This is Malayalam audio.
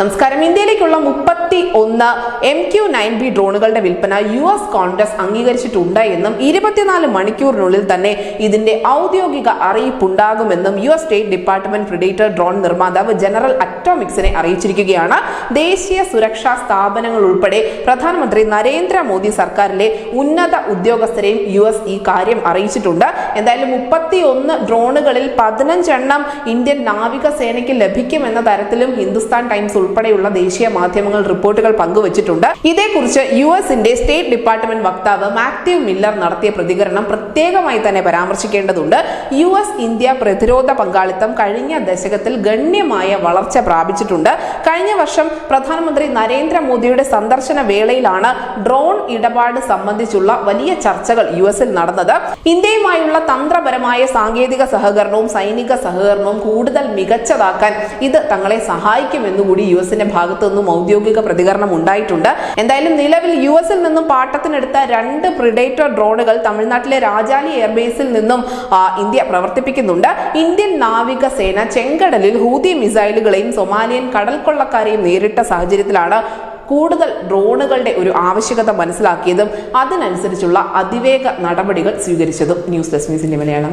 നമസ്കാരം. ഇന്ത്യയിലേക്കുള്ള മുപ്പത്തി ഒന്ന് എം ക്യു നയൻ ബി ഡ്രോണുകളുടെ വിൽപ്പന യു എസ് കോൺഗ്രസ് അംഗീകരിച്ചിട്ടുണ്ട് എന്നും ഇരുപത്തിനാല് മണിക്കൂറിനുള്ളിൽ തന്നെ ഇതിന്റെ ഔദ്യോഗിക അറിയിപ്പുണ്ടാകുമെന്നും U S state department predator drone നിർമ്മാതാവ് ജനറൽ അറ്റോമിക്സിനെ അറിയിച്ചിരിക്കുകയാണ്. ദേശീയ സുരക്ഷാ സ്ഥാപനങ്ങൾ ഉൾപ്പെടെ പ്രധാനമന്ത്രി നരേന്ദ്രമോദി സർക്കാരിലെ ഉന്നത ഉദ്യോഗസ്ഥരെയും യു എസ് ഈ കാര്യം അറിയിച്ചിട്ടുണ്ട്. എന്തായാലും മുപ്പത്തി ഒന്ന് ഡ്രോണുകളിൽ പതിനഞ്ചെണ്ണം ഇന്ത്യൻ നാവികസേനയ്ക്ക് ലഭിക്കുമെന്ന തരത്തിലും ഹിന്ദുസ്ഥാൻ ടൈംസ് ഉൾപ്പെടെയുള്ള ദേശീയ മാധ്യമങ്ങൾ റിപ്പോർട്ടുകൾ പങ്കുവച്ചിട്ടുണ്ട്. ഇതേക്കുറിച്ച് യു എസിന്റെ സ്റ്റേറ്റ് ഡിപ്പാർട്ട്മെന്റ് വക്താവ് മാത്യു മില്ലർ നടത്തിയ പ്രതികരണം പ്രത്യേകമായി തന്നെ പരാമർശിക്കേണ്ടതുണ്ട്. യു എസ് ഇന്ത്യ പ്രതിരോധ പങ്കാളിത്തം കഴിഞ്ഞ ദശകത്തിൽ ഗണ്യമായ വളർച്ച പ്രാപിച്ചിട്ടുണ്ട്. കഴിഞ്ഞ വർഷം പ്രധാനമന്ത്രി നരേന്ദ്രമോദിയുടെ സന്ദർശന വേളയിലാണ് ഡ്രോൺ ഇടപാട് സംബന്ധിച്ചുള്ള വലിയ ചർച്ചകൾ യു എസിൽ നടന്നത്. ഇന്ത്യയുമായുള്ള തന്ത്രപരമായ സാങ്കേതിക സഹകരണവും സൈനിക സഹകരണവും കൂടുതൽ മികച്ചതാക്കാൻ ഇത് തങ്ങളെ സഹായിക്കുമെന്നുകൂടി യു എസിന്റെ ഭാഗത്തു നിന്നും ഔദ്യോഗിക പ്രതികരണം ഉണ്ടായിട്ടുണ്ട്. എന്തായാലും നിലവിൽ യു എസിൽ നിന്നും പാട്ടത്തിനെടുത്ത രണ്ട് പ്രിഡേറ്റർ ഡ്രോണുകൾ തമിഴ്നാട്ടിലെ രാജാലി എയർബേസിൽ നിന്നും ഇന്ത്യ പ്രവർത്തിപ്പിക്കുന്നുണ്ട്. ഇന്ത്യൻ നാവികസേന ചെങ്കടലിൽ ഹൂതി മിസൈലുകളെയും സൊമാലിയൻ കടൽ കൊള്ളക്കാരെയും നേരിട്ട സാഹചര്യത്തിലാണ് കൂടുതൽ ഡ്രോണുകളുടെ ഒരു ആവശ്യകത മനസ്സിലാക്കിയതും അതിനനുസരിച്ചുള്ള അതിവേഗ നടപടികൾ സ്വീകരിച്ചതും ന്യൂസ് ഡെസ്ക് ന്യൂസിന്റെ മലയാളം.